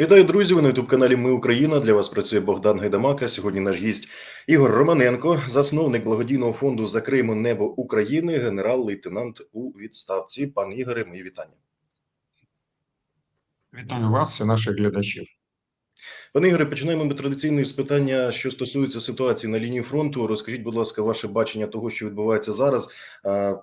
Вітаю, друзі! Ви на youtube каналі Ми Україна. Для вас працює Богдан Гайдамака. Сьогодні наш гість Ігор Романенко, засновник благодійного фонду Закриємо небо України, генерал-лейтенант у відставці. Пан Ігоре, мої вітання. Вітаю вас і наших глядачів. Пане Ігоре, починаємо ми традиційно з питання, що стосується ситуації на лінії фронту. Розкажіть, будь ласка, ваше бачення того, що відбувається зараз.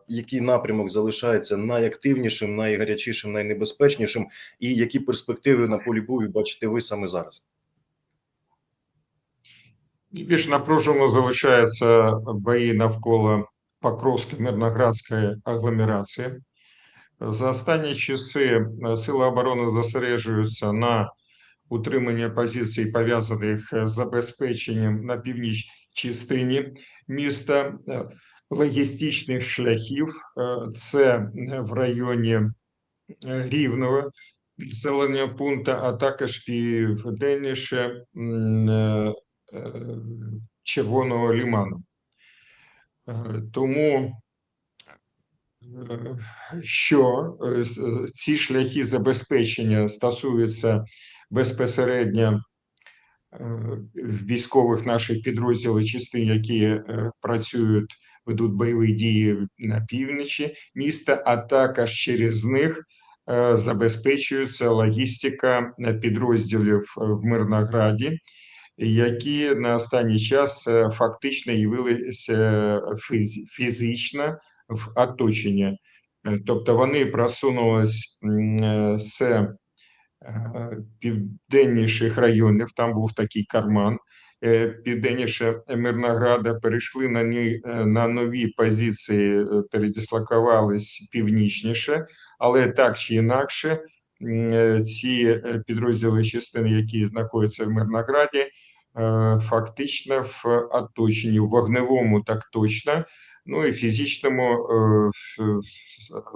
Який напрямок залишається найактивнішим, найгарячішим, найнебезпечнішим, і які перспективи на полі бою бачите ви саме зараз? Більш напружено залишаються бої навколо Покровської мирноградської агломерації. За останні часи е, Сили оборони зосереджуються на утриманні позицій, пов'язаних з забезпеченням на північній частині міста е, логістичних шляхів. Е, Це в районі Рівного населеного пункту, а також південніше м, е, е, Червоного ліману. Е, Тому е, що е, е, ці шляхи забезпечення стосуються безпосередньо е, військових наших підрозділів частин, які е, працюють, ведуть бойові дії на півночі міста, а також через них е, забезпечується логістика підрозділів в Мирнограді, які на останній час фактично явилися фіз- фізично в оточенні. Тобто вони просунулись з південніших районів, там був такий карман, е, південніше Мирнограда, перейшли на, ні, е, на нові позиції, е, передислокувались північніше, але так чи інакше, е, ці е, підрозділи частини, які знаходяться в Мирнограді, е, фактично в оточенні, в вогневому так точно, ну і фізичному е,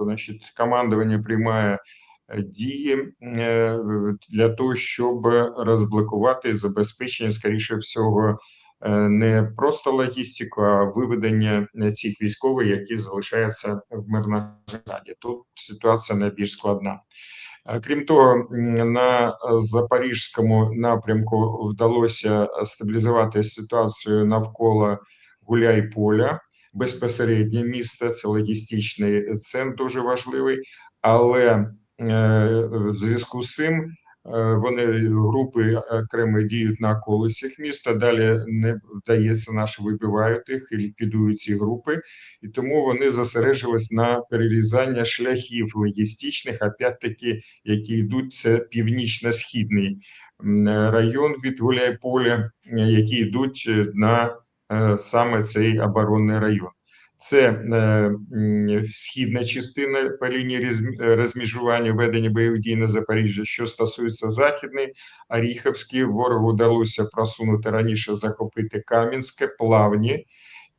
значить, командування приймає е, дії е, для того, щоб розблокувати забезпечення, скоріше всього, е, не просто логістику, а виведення е, цих військових, які залишаються в Мирнограді. Тут ситуація найбільш складна. Е, Крім того, на е, запорізькому напрямку вдалося стабілізувати ситуацію навколо Гуляйполя, безпосереднє місто, це логістичний центр дуже важливий, але е, в зв'язку з цим е, вони групи окремо діють на околицях міста. Далі не вдається наші вибивають їх і ліквідують ці групи, і тому вони зосережились на перерізання шляхів логістичних, опять-таки, які йдуть це північно-східний район від Гуляйполя, е, які йдуть е, на е, саме цей оборонний район. Це е, східна частина по лінії розм- е, ведення бойових дій на Запоріжжі. Що стосується західної, Оріховський, ворогу вдалося просунути раніше, захопити Кам'янське, Плавні,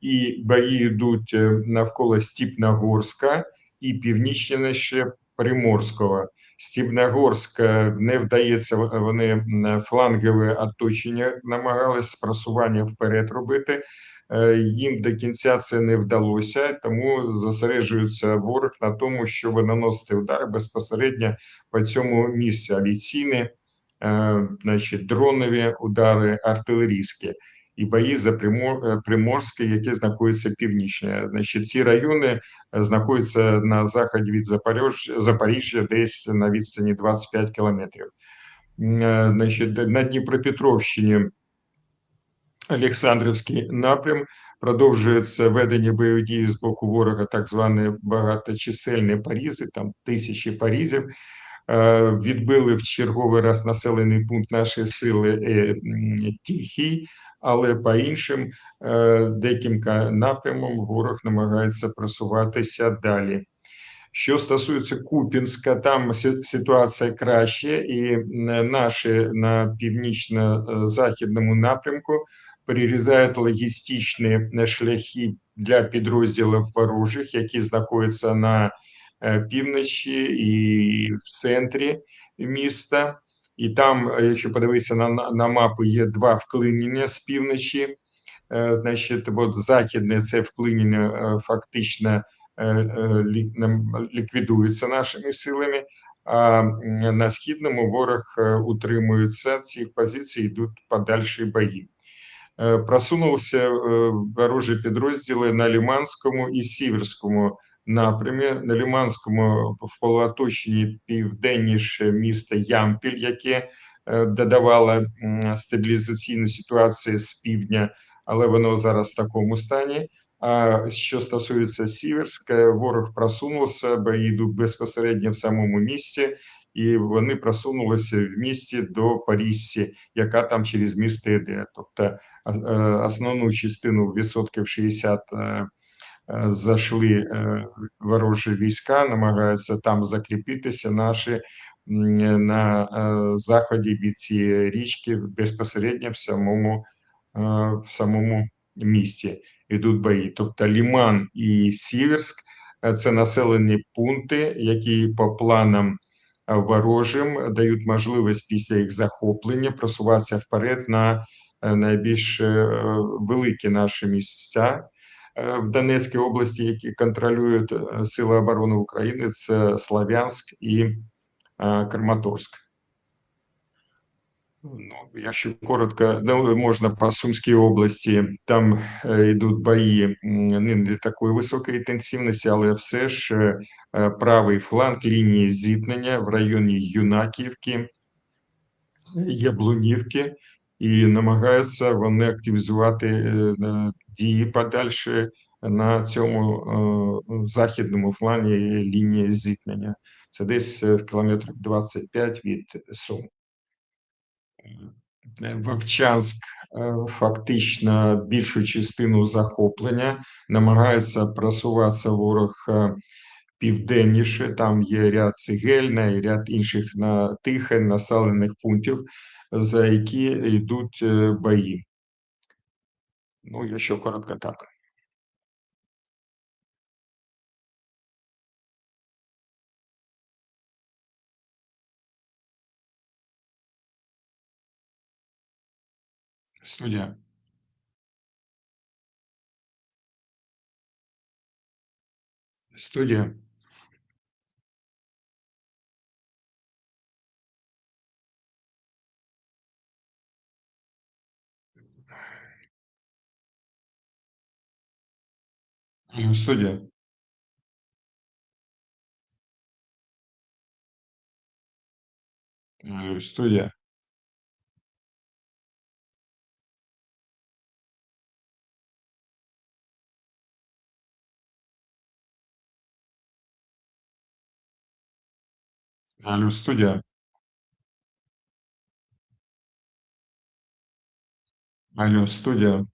і бої йдуть е, навколо Стіпногорська і північніше Приморського. Стібногорськ не вдається, вони флангове оточення намагались просування вперед робити. Е, Їм до кінця це не вдалося, тому зосереджується ворог на тому, щоб наносити удари безпосередньо по цьому місці. Авіаційні, е, значить, дронові удари, артилерійські і бої за е, Приморське, яке знаходиться північне. Значить, ці райони знаходяться на заході від Запоріжжя, Запоріжжя, десь на відстані 25 кілометрів. Значить, на Дніпропетровщині Олександрівський напрям продовжується ведення бойових дій з боку ворога, так звані багаточисельні парізи, там тисячі парізів. Е, Відбили в черговий раз населений пункт нашої сили е, м, Тихий, але по іншим е, декілька напрямам ворог намагається просуватися далі. Що стосується Купінська, там ситуація краще, і наші на північно-західному напрямку перерізають логістичні е, шляхи для підрозділів ворожих, які знаходяться на е, півночі і в центрі міста. І там, е, якщо подивитися на, на мапу, є два вклинення з півночі. Значить, от західне це вклинення фактично ліквідується нашими силами, а на східному ворог утримується. Ці позиції йдуть подальші бої. Е, Просунулися е, ворожі підрозділи на Лиманському і Сіверському напрямі. На Лиманському в полуоточенні південніше місто Ямпіль, яке е, додавало стабілізаційну ситуацію з півдня, але воно зараз в такому стані. А що стосується Сіверська, ворог просунувся, бої йдуть безпосередньо в самому місті, і вони просунулися в місті до Паріссі, яка там через місто йде. Тобто е, основну частину відсотків 60 е, е, зайшли ворожі війська, намагаються там закріпитися наші на заході від цієї річки безпосередньо в самому, в самому місті йдуть бої. Тобто Ліман і Сіверськ це населені пункти, які по планам ворожим дають можливість після їх захоплення просуватися вперед на е, найбільш е, великі наші місця е, в Донецькій області, які контролюють Сили оборони України, це Слов'янськ і Краматорськ. Ну, якщо коротко, ну, можна по Сумській області, там е, йдуть бої не, такої високої інтенсивності, але все ж е, е, правий фланг лінії зіткнення в районі Юнаківки, Яблунівки, і намагаються вони активізувати дії подальші на цьому західному флані лінії зіткнення. Це десь в кілометрах 25 від Сум. Е, Вовчанськ е, фактично більшу частину захоплення намагається просуватися ворог е, південніше. Там є ряд цегельна і ряд інших на тихе населених пунктів, за які йдуть бої. Ну, якщо коротко так. Студія. Студія. Алло, Студія. Алло, Студія. Алло, студія.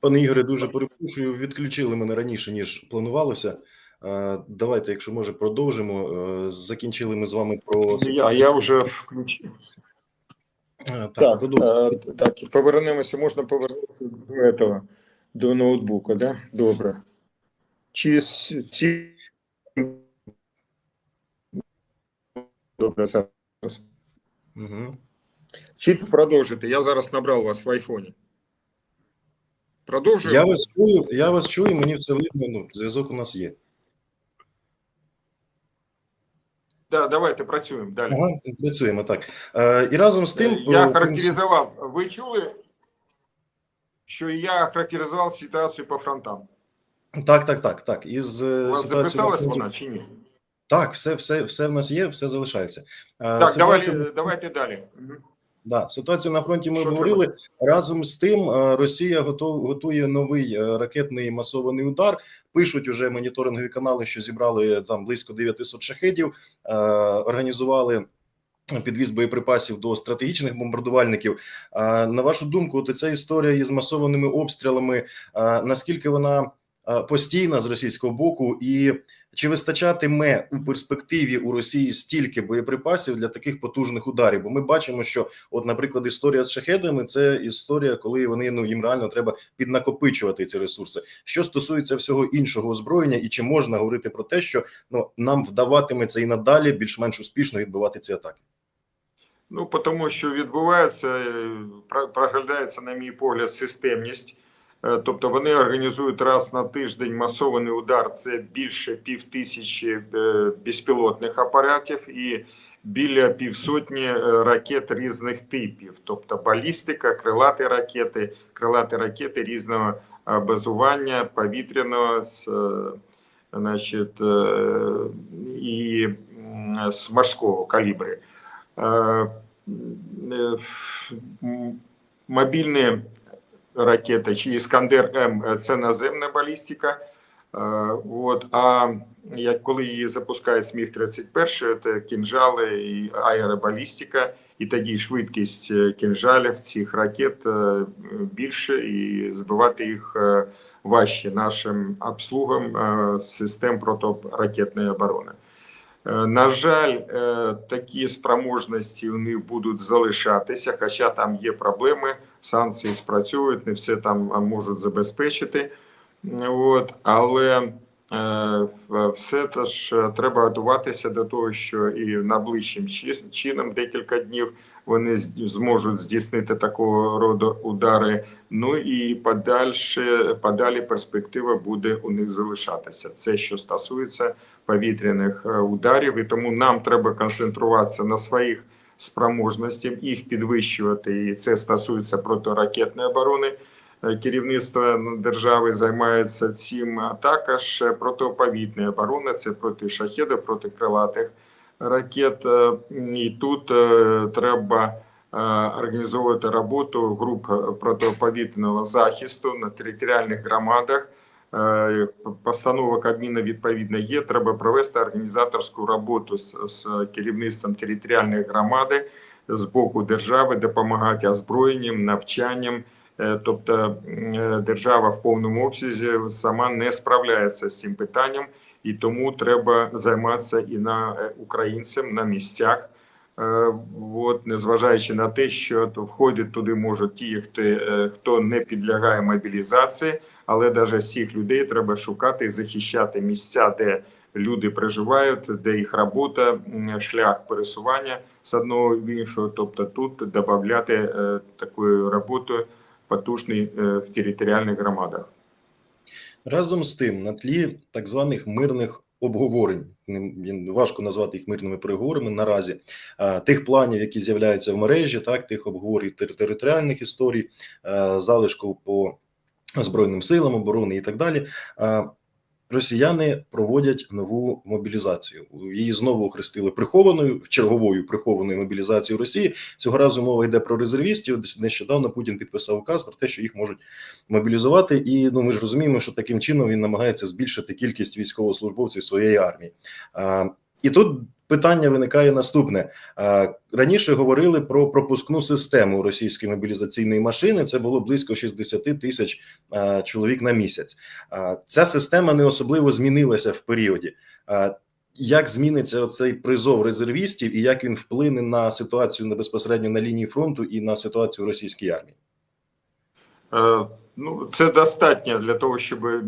Пане Ігоре, дуже перепрошую. Відключили мене раніше ніж планувалося. Давайте, якщо може, продовжимо. Е, Закінчили ми з вами про Я, я вже включив. Е, Так, е, так, і повернемося, можна повернутися до этого, до ноутбука, да? Добре. Чи ці... Добре, зараз. Мгм. Чи продовжити? Я зараз набрав вас в айфоні. Продовжую? Я вас чую, я вас чую, мені все видно. Ну, зв'язок у нас є. Да, давайте працюємо далі. Ага, працюємо так. Е, І разом з тим, Е, Я о, характеризував. Ви чули, що я характеризував ситуацію по фронтам? так, так, так, так. Із е, У вас записалась фронті- вона чи ні? Так, все, все, все в нас є, все залишається. Е, Так, ситуація- давай, давайте далі. Да, ситуацію на фронті ми Що обговорили. Разом з тим, е, Росія готов, готує новий е, ракетний масований удар. Пишуть уже моніторингові канали, що зібрали там близько 900 шахедів, е, організували. Підвіз боєприпасів до стратегічних бомбардувальників. А на вашу думку, от ця історія із масованими обстрілами, наскільки вона постійна з російського боку, і чи вистачатиме у перспективі у Росії стільки боєприпасів для таких потужних ударів? Бо ми бачимо, що, от, наприклад, історія з шахедами це історія, коли вони ну їм реально треба піднакопичувати ці ресурси. Що стосується всього іншого озброєння, і чи можна говорити про те, що ну нам вдаватиметься і надалі більш-менш успішно відбивати ці атаки? Ну, тому що відбувається, е, проглядається, на мій погляд, системність. Е, Тобто вони організують раз на тиждень масований удар. Це більше пів тисячі е, безпілотних апаратів і біля півсотні е, ракет різних типів, тобто балістика, крилаті ракети, крилаті ракети різного базування, повітряного, значить, і з морського калібру. Е, Мобільні ракети чи Іскандер М е, це наземна балістика. Е, От, а як коли її запускають Сміг 31 це кінжали і аеробалістика, і тоді швидкість е, кінжалів цих ракет більше, і збивати їх важче нашим обслугам систем протиракетної оборони. Е, На жаль, е, такі спроможності вони будуть залишатися, хоча там є проблеми, санкції спрацьовують, не все там можуть забезпечити. От, але все ж е, треба готуватися до того, що і найближчим чи- чином декілька днів вони зможуть здійснити такого роду удари. Ну і подальше, подалі перспектива буде у них залишатися. Це що стосується повітряних е, ударів, і тому нам треба концентруватися на своїх спроможностях, їх підвищувати. І це стосується протиракетної оборони. Е, Керівництво держави займається цим, а також е, протиповітна оборона, це проти шахедів, проти крилатих ракет. Е, І тут е, треба е, організовувати роботу груп е, протиповітряного захисту на територіальних громадах. Е, Постанова Кабміна відповідно є. Треба провести організаторську роботу з, з керівництвом територіальної громади з боку держави, допомагати озброєнням, навчанням. Е, Тобто е, держава в повному обсязі сама не справляється з цим питанням, і тому треба займатися і на е, українцям на місцях. От, незважаючи на те, що то входять туди можуть ті, хто, хто не підлягає мобілізації, але навіть цих людей треба шукати і захищати місця, де люди проживають, де їх робота, шлях пересування з одного в іншого. Тобто тут додати е, такою роботою потужний е, в територіальних громадах. Разом з тим, на тлі так званих мирних обговорень, важко назвати їх мирними переговорами наразі, тих планів, які з'являються в мережі, так тих обговорень територіальних історій, а, залишку по збройним силам оборони і так далі. Росіяни проводять нову мобілізацію. Її знову охрестили прихованою черговою прихованою мобілізацією Росії. Цього разу мова йде про резервістів. Нещодавно Путін підписав указ про те, що їх можуть мобілізувати. І ну ми ж розуміємо, що таким чином він намагається збільшити кількість військовослужбовців своєї армії. А, і тут питання виникає наступне: раніше говорили про пропускну систему російської мобілізаційної машини. Це було близько 60 тисяч чоловік на місяць. Ця система не особливо змінилася в періоді. Як зміниться оцей призов резервістів, і як він вплине на ситуацію безпосередньо на лінії фронту і на ситуацію в російській армії? Е, Ну, це достатньо для того, щоб е,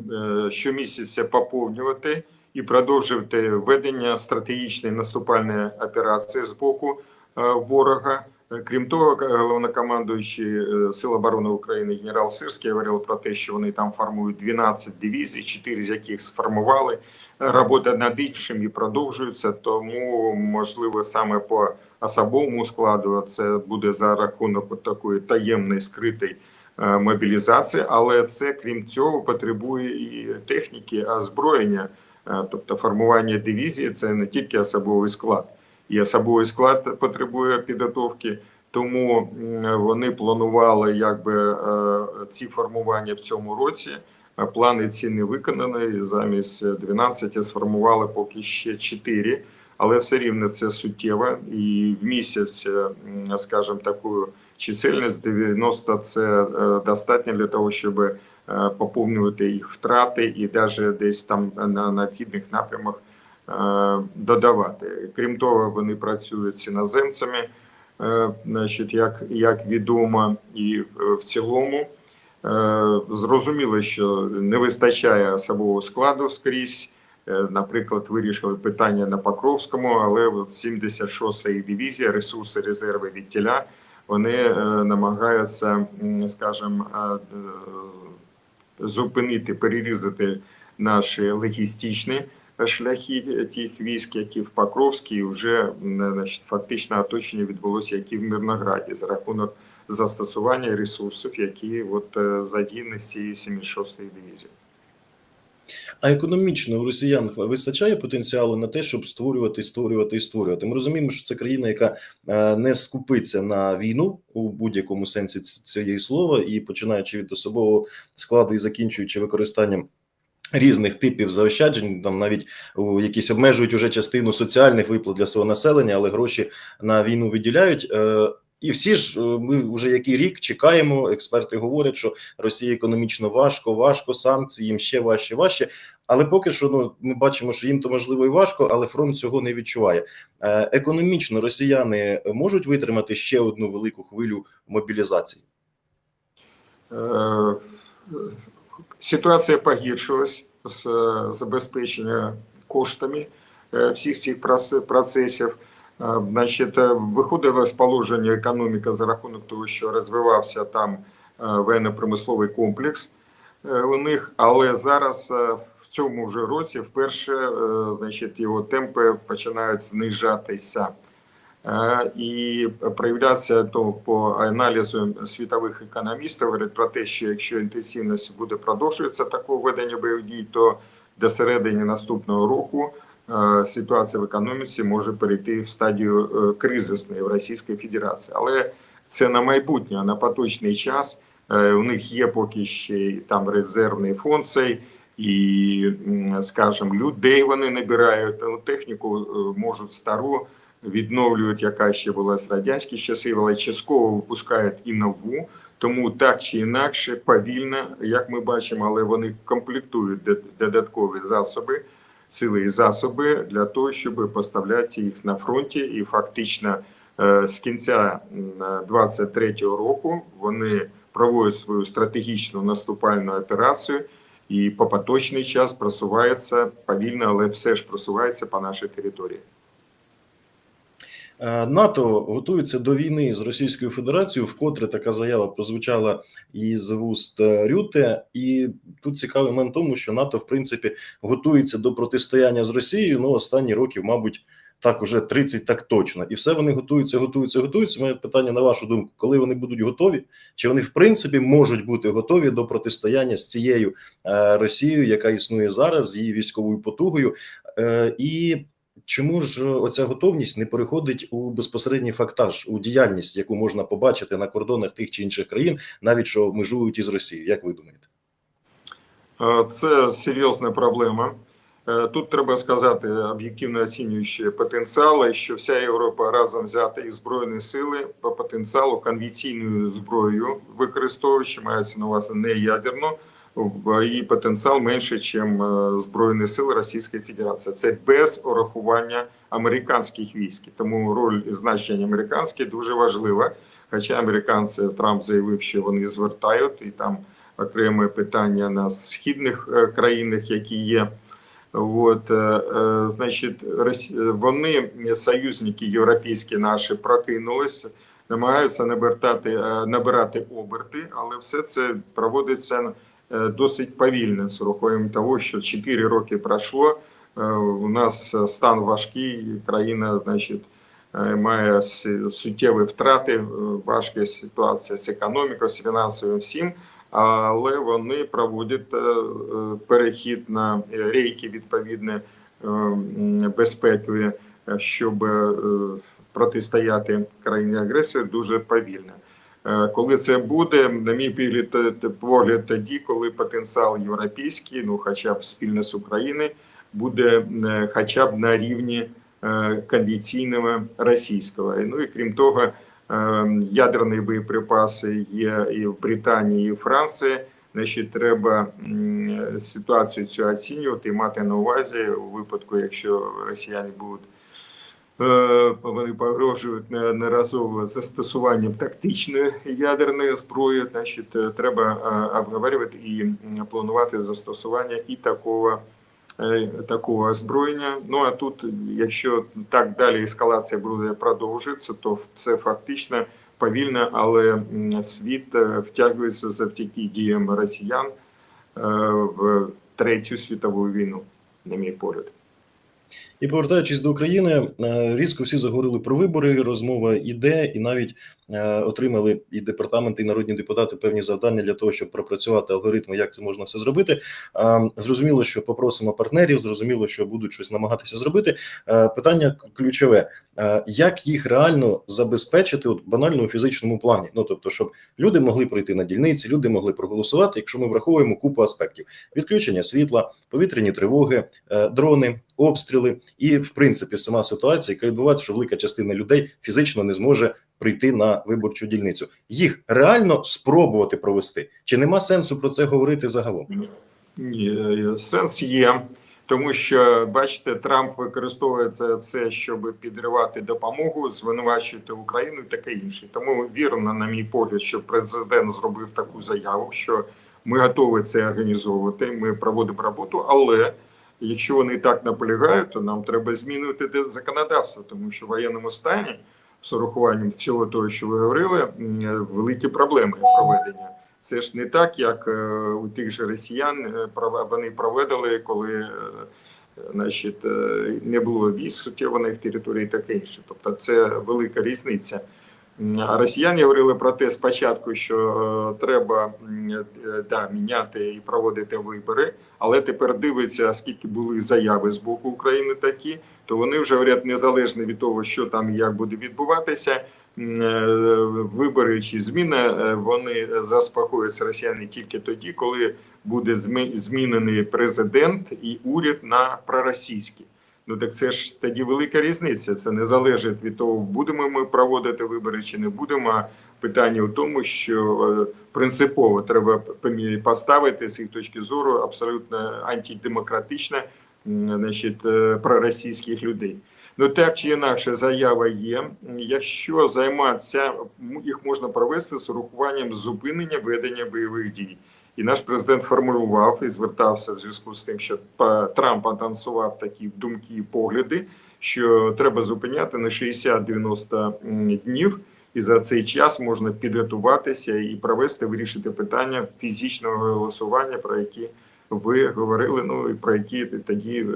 щомісяця поповнювати і продовжувати ведення стратегічної наступальної операції з боку е, ворога. Крім того, головнокомандуючий е, Сил оборони України генерал Сирський говорив про те, що вони там формують 12 дивізій, 4 з яких сформували. Робота над іншими продовжується, тому можливо саме по особовому складу це буде за рахунок такої таємної скритої е, мобілізації, але це крім цього потребує і техніки, озброєння, тобто формування дивізії це не тільки особовий склад, і особовий склад потребує підготовки. Тому вони планували якби е, ці формування в цьому році. Е, Плани ці не виконані. Замість 12 сформували поки ще 4, але все рівно це суттєво. І в місяць, е, скажімо, таку чисельність 90 це е, достатньо для того, щоб е, поповнювати їх втрати і навіть десь там на необхідних напрямах е, додавати. Крім того, вони працюють з іноземцями, е, значить, як, як відомо, і е, в цілому. Е, Зрозуміло, що не вистачає особового складу скрізь. Е, Наприклад, вирішили питання на Покровському, але 76-ї дивізія, ресурси, резерви від тіля, вони е, намагаються, скажімо, е, е, зупинити, перерізати наші логістичні шляхи тих військ, які в Покровській, і вже значить, фактично оточення відбулося, які в Мирнограді, за рахунок застосування ресурсів, які от е, задіяні з цієї 76-ї дивізії. А економічно у росіян вистачає потенціалу на те, щоб створювати, створювати і створювати. Ми розуміємо, що це країна, яка е, не скупиться на війну у будь-якому сенсі цієї слова, і починаючи від особового складу і закінчуючи використанням. Різних типів заощаджень, там навіть якісь обмежують уже частину соціальних виплат для свого населення, але гроші на війну виділяють. І всі ж е, ми вже який рік чекаємо. Експерти говорять, що Росії економічно важко, важко, санкції їм ще важче, важче. Але поки що ну ми бачимо, що їм то можливо і важко, але фронт цього не відчуває. Е, економічно росіяни можуть витримати ще одну велику хвилю мобілізації. Е, Ситуація погіршилась з забезпечення коштами всіх цих процесів. Е, Значить, е, виходило з положення економіка за рахунок того, що розвивався там е, воєнно-промисловий комплекс у них, але зараз в цьому вже році вперше значить, його темпи починають знижатися. І проявляться то по аналізу світових економістів говорять про те, що якщо інтенсивність буде продовжуватися такого ведення бойових дій, то до середини наступного року ситуація в економіці може перейти в стадію е, кризисної в Російській Федерації. Але це на майбутнє, а на поточний час е, у них є поки ще там резервний фонд цей. І, скажімо, людей вони набирають ну, техніку е, можуть стару відновлюють, яка ще була з радянські часи, але частково випускають і нову. Тому так чи інакше, повільно, як ми бачимо, але вони комплектують додаткові засоби, сили і засоби для того, щоб поставляти їх на фронті. І фактично е, з кінця 23-го року вони проводять свою стратегічну наступальну операцію. І по поточний час просувається повільно, але все ж просувається по нашій території. Е, НАТО готується до війни з Російською Федерацією. Вкотре така заява прозвучала із вуст е, Рюте, і тут цікавий момент тому, що НАТО в принципі готується до протистояння з Росією. Ну останні років, мабуть, так уже 30 так точно, і все вони готуються, готуються, готуються. Моє питання на вашу думку, коли вони будуть готові, чи вони в принципі можуть бути готові до протистояння з цією е, Росією, яка існує зараз, з її військовою потугою, і Чому ж оця готовність не переходить у безпосередній фактаж, у діяльність, яку можна побачити на кордонах тих чи інших країн, навіть що межують із Росією? Як ви думаєте? Е, Це серйозна проблема. Е, Тут треба сказати, об'єктивно оцінюючи потенціали, що вся Європа разом взята і збройні сили по потенціалу конвенційною зброєю використовуючи, мається на увазі не ядерну, її потенціал менше, ніж Збройні сили Російської Федерації. Це без урахування американських військ. Тому роль і значення американське дуже важлива. Хоча американці Трамп заявив, що вони звертають, і там окреме питання на східних е, країнах, які є. От, е, е, значить, вони, союзники європейські наші, прокинулися, намагаються набирати, е, набирати оберти, але все це проводиться е, досить повільно, з урахуванням того, що 4 роки пройшло, е, у нас е, стан важкий, країна, значить, має суттєві втрати, важка ситуація з економікою, з фінансовим всім але вони проводять перехід на рейки відповідне безпекові, е, щоб е, протистояти країні агресору дуже повільно. Е, Коли це буде, на мій т- погляд тоді, коли потенціал європейський, ну хоча б спільно з України, буде е, хоча б на рівні е, конвенційного російського. Ну і крім того, е, ядерні боєприпаси є і в Британії, і в Франції. Значить, треба ситуацію цю оцінювати і мати на увазі у випадку, якщо росіяни будуть е, вони погрожують неразово застосуванням тактичної ядерної зброї, значить, е, треба е, обговорювати і планувати застосування і такого. е, Такого озброєння. Ну а тут, якщо так далі ескалація буде продовжуватися, то це фактично повільно, але світ е, втягується завдяки діям росіян е, в третю світову війну, на мій погляд. І повертаючись до України, е, різко всі заговорили про вибори. Розмова іде, і навіть е, отримали і департаменти, і народні депутати певні завдання для того, щоб пропрацювати алгоритми, як це можна все зробити. Е, Зрозуміло, що попросимо партнерів, зрозуміло, що будуть щось намагатися зробити. Питання ключове: як їх реально забезпечити от банально у фізичному плані? Ну тобто, щоб люди могли прийти на дільниці, люди могли проголосувати, якщо ми враховуємо купу аспектів: відключення світла, повітряні тривоги, е, дрони, обстріли, і в принципі сама ситуація, яка відбувається, що велика частина людей фізично не зможе прийти на виборчу дільницю. Їх реально спробувати провести. Чи нема сенсу про це говорити загалом? Ні, е, сенс є, тому що бачите, Трамп використовує це, це щоб підривати допомогу, звинувачувати Україну і таке інше. Тому вірно, на мій погляд, що президент зробив таку заяву, що ми готові це організовувати. Ми проводимо роботу, але якщо вони так наполягають, то нам треба змінювати законодавство, тому що в воєнному стані з урахуванням всього того, що ви говорили, великі проблеми проведення. Це ж не так, як е, у тих же росіян е, вони проведали, коли е, значить, не було на території і таке інше. Тобто це велика різниця. А росіяни говорили про те спочатку, що треба да, міняти і проводити вибори, але тепер дивиться, скільки були заяви з боку України такі, то вони вже говорять, незалежно від того, що там і як буде відбуватися, вибори чи зміни, е, вони заспокояться росіяни тільки тоді, коли буде змінений президент і уряд на проросійський. Ну так це ж тоді велика різниця. Це не залежить від того, будемо ми проводити вибори чи не будемо. Питання в тому, що е, принципово треба поставити з їх точки зору абсолютно антидемократично, значить, е, проросійських людей. Ну так чи інакше, заява є. Якщо займатися, їх можна провести з урахуванням зупинення ведення бойових дій. І наш президент формулював і звертався в зв'язку з тим, що Трамп анонсував такі думки і погляди, що треба зупиняти на 60-90 днів, і за цей час можна підготуватися і провести, вирішити питання фізичного голосування, про які ви говорили. Ну і про які тоді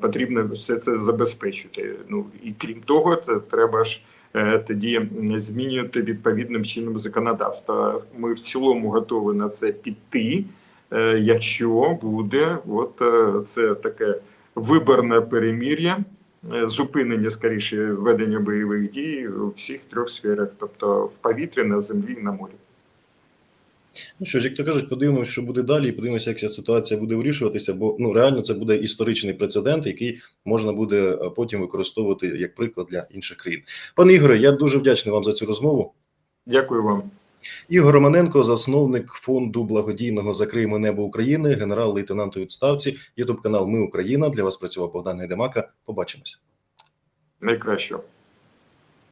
потрібно все це забезпечити. Ну і крім того, це треба ж е, тоді змінювати відповідним чином законодавство. Ми в цілому готові на це піти, е, якщо буде от е, це таке виборне перемір'я, е, зупинення скоріше ведення бойових дій у всіх трьох сферах, тобто в повітрі, на землі і на морі. Ну що ж, як то кажуть, подивимося, що буде далі, і подивимося, як ця ситуація буде вирішуватися, бо ну реально це буде історичний прецедент, який можна буде е, потім використовувати як приклад для інших країн. Пане Ігоре, я дуже вдячний вам за цю розмову. Дякую вам. Ігор Романенко, засновник фонду благодійного Закриємо небо України, генерал-лейтенант у відставці, Ютуб канал Ми Україна. Для вас працював Богдан Гайдамака. Побачимось. Найкращого.